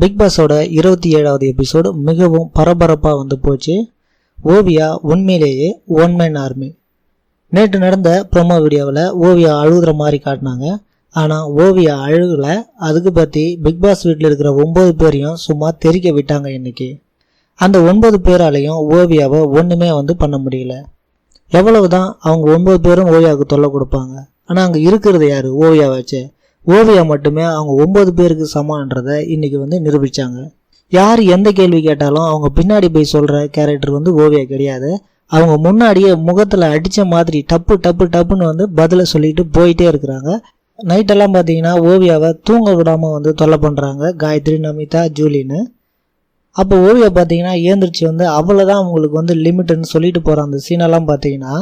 Big பாஸோட இருபத்தி ஏழாவது episode மிகவும் பரபரப்பாக வந்து போச்சு. ஓவியா உண்மையிலேயே ஒன் மேன் ஆர்மி நேற்று நடந்த ப்ரோமோ வீடியோவில் ஓவியா அழுகுற மாதிரி காட்டினாங்க. ஆனால் ஓவியா அழுகலை. அதுக்கு பற்றி பிக் பாஸ் வீட்டில் இருக்கிற ஒம்பது பேரையும் சும்மா தெறிக்க விட்டாங்க இன்னைக்கு. அந்த ஒன்பது பேராலையும் ஓவியாவை ஒன்றுமே வந்து பண்ண முடியல. எவ்வளவு தான் அவங்க ஒன்பது பேரும் ஓவியாவுக்கு தொல்லை கொடுப்பாங்க. ஆனால் அங்கே இருக்கிறது யார்? ஓவியா வச்சு ஓவியா மட்டுமே அவங்க ஒன்பது பேருக்கு சமான்றதை இன்றைக்கி வந்து நிரூபித்தாங்க யார் எந்த கேள்வி கேட்டாலும் அவங்க பின்னாடி போய் சொல்கிற கேரக்டர் வந்து ஓவியா கிடையாது. அவங்க முன்னாடியே முகத்தில் அடித்த மாதிரி டப்பு டப்பு டப்புன்னு வந்து பதிலை சொல்லிட்டு போயிட்டே இருக்கிறாங்க. நைட்டெல்லாம் பார்த்தீங்கன்னா ஓவியாவை தூங்க விடாமல் வந்து தொல்லை பண்ணுறாங்க காயத்ரி நமிதா ஜூலின்னு. அப்போ ஓவியா பார்த்தீங்கன்னா ஏந்திரிச்சு வந்து அவ்வளோதான் அவங்களுக்கு வந்து லிமிட்டுன்னு சொல்லிட்டு போகிற அந்த சீனெல்லாம் பார்த்தீங்கன்னா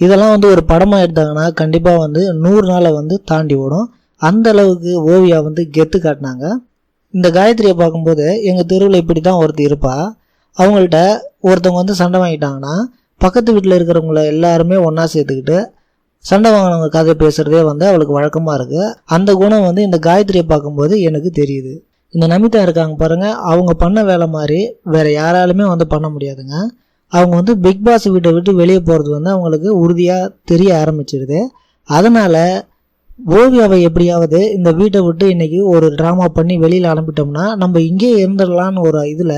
இதெல்லாம் வந்து ஒரு படமாக எடுத்தாங்கன்னா கண்டிப்பாக வந்து நூறு நாளை வந்து தாண்டி ஓடும். அந்த அளவுக்கு ஓவியா வந்து கெத்து காட்டினாங்க. இந்த காயத்ரியை பார்க்கும்போது எங்கள் தெருவில் இப்படி தான் ஒருத்தர் இருப்பா. அவங்கள்ட்ட ஒருத்தவங்க வந்து சண்டை வாங்கிட்டாங்கன்னா பக்கத்து வீட்டில் இருக்கிறவங்கள எல்லாருமே ஒன்றா சேர்த்துக்கிட்டு சண்டை வாங்கினவங்க கதை பேசுகிறதே வந்து அவளுக்கு வழக்கமாக இருக்குது அந்த குணம் வந்து இந்த காயத்ரியை பார்க்கும்போது எனக்கு தெரியுது. இந்த நமிதா இருக்காங்க பாருங்க அவங்க பண்ண வேலை மாதிரி வேற யாராலுமே வந்து பண்ண முடியாதுங்க. அவங்க வந்து பிக் பாஸ் வீட்டை விட்டு வெளியே போகிறது வந்து அவங்களுக்கு உறுதியாக தெரிய ஆரம்பிச்சிடுது அதனால் ஓவியாவை எப்படியாவது இந்த வீட்டை விட்டு இன்னைக்கு ஒரு ட்ராமா பண்ணி வெளியில் அனுப்பிட்டோம்னா நம்ம இங்கேயே இருந்துடலான்னு ஒரு இதில்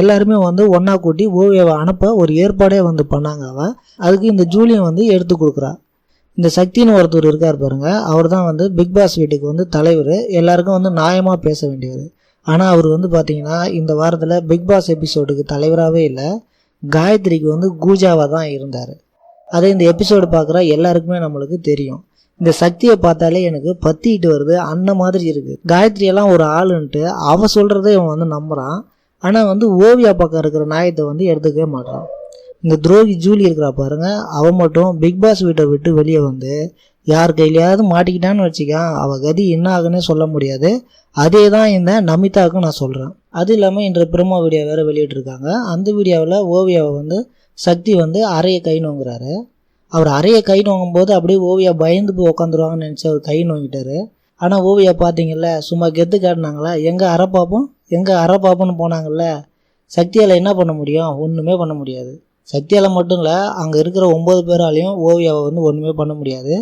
எல்லாருமே வந்து ஒன்றா கூட்டி ஓவியாவை அனுப்ப ஒரு ஏற்பாடே வந்து பண்ணாங்க அவ அதுக்கு இந்த ஜூலியன் வந்து எடுத்து கொடுக்குறா. இந்த சக்தின்னு ஒருத்தர் இருக்கார் பாருங்க. அவர் தான் வந்து பிக் பாஸ் வீட்டுக்கு வந்து தலைவர். எல்லாருக்கும் வந்து நியாயமாக பேச வேண்டியவர். ஆனால் அவர் வந்து பார்த்தீங்கன்னா இந்த வாரத்தில் பிக் பாஸ் எபிசோடுக்கு தலைவராகவே இல்லை. காயத்ரிக்கு வந்து கூஜாவாக தான் இருந்தார். அதே இந்த எபிசோடு பார்க்குற எல்லாருக்குமே நம்மளுக்கு தெரியும். இந்த சக்தியை பார்த்தாலே எனக்கு பத்திட்டு வருது அந்த மாதிரி இருக்குது காயத்ரி எல்லாம் ஒரு ஆளுன்ட்டு அவ சொல்கிறத இவன் வந்து நம்புகிறான் ஆனால் வந்து ஓவியா பக்கம் இருக்கிற நாயத்தை வந்து எடுத்துக்கவே மாட்டான். இந்த துரோகி ஜூலி இருக்கிறா பாருங்க அவன் மட்டும் பிக் பாஸ் வீட்டை விட்டு வெளியே வந்து யார் கையிலையாவது மாட்டிக்கிட்டான்னு வச்சுக்கான் அவள் கதி என்ன ஆகுன்னே சொல்ல முடியாது. அதே தான் இந்த நமிதாவுக்கும் நான் சொல்கிறேன் அது இல்லாமல் இன்று பிரம்ம வீடியோ வேறு வெளியிட்டிருக்காங்க. அந்த வீடியோவில் ஓவியாவை வந்து சக்தி வந்து அறைய கை நோங்குறாரு. அவர் அறைய கை நோங்கும்போது அப்படியே ஓவியா பயந்து போய் உட்காந்துருவாங்கன்னு நினச்சி அவர் கை நோங்கிட்டாரு. ஆனால் ஓவியா பார்த்தீங்கல்ல சும்மா கெத்து காட்டினாங்களா? எங்கே அரை பாப்போம்? எங்கே அரை பாப்போன்னு போனாங்கல்ல? சக்தியால் என்ன பண்ண முடியும்? ஒன்றுமே பண்ண முடியாது. சக்தியால் மட்டும் இல்லை அங்கே இருக்கிற ஒம்பது பேராலையும் ஓவியாவை வந்து ஒன்றுமே பண்ண முடியாது.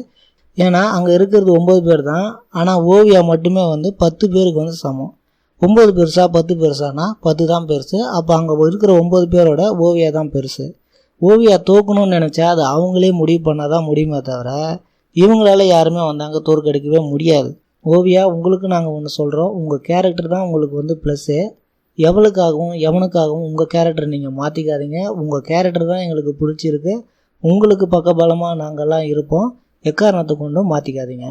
ஏன்னா அங்கே இருக்கிறது ஒம்பது பேர் தான் ஆனால் ஓவியா மட்டுமே வந்து பத்து பேருக்கு வந்து சமம். ஒம்பது பெருசா பத்து பெருசானா? பத்து தான் பெருசு. அப்போ அங்கே இருக்கிற ஒம்பது பேரோட ஓவியா தான் பெருசு. ஓவியா தோக்கணும்னு நினச்சா அது அவங்களே முடிவு பண்ணால் தான் முடியுமே தவிர இவங்களால யாருமே வந்தாங்க தோற்கடிக்கவே முடியாது. ஓவியா உங்களுக்கு நாங்கள் ஒன்று சொல்கிறோம் உங்கள் கேரக்டர் தான் உங்களுக்கு வந்து ப்ளஸ்ஸு எவளுக்காகவும் எவனுக்காகவும் உங்கள் கேரக்டர் நீங்கள் மாற்றிக்காதீங்க உங்கள் கேரக்டர் தான் எங்களுக்கு பிடிச்சிருக்கு. உங்களுக்கு பக்கபலமாக நாங்கள்லாம் இருப்போம். எக்காரணத்தை கொண்டும் மாற்றிக்காதீங்க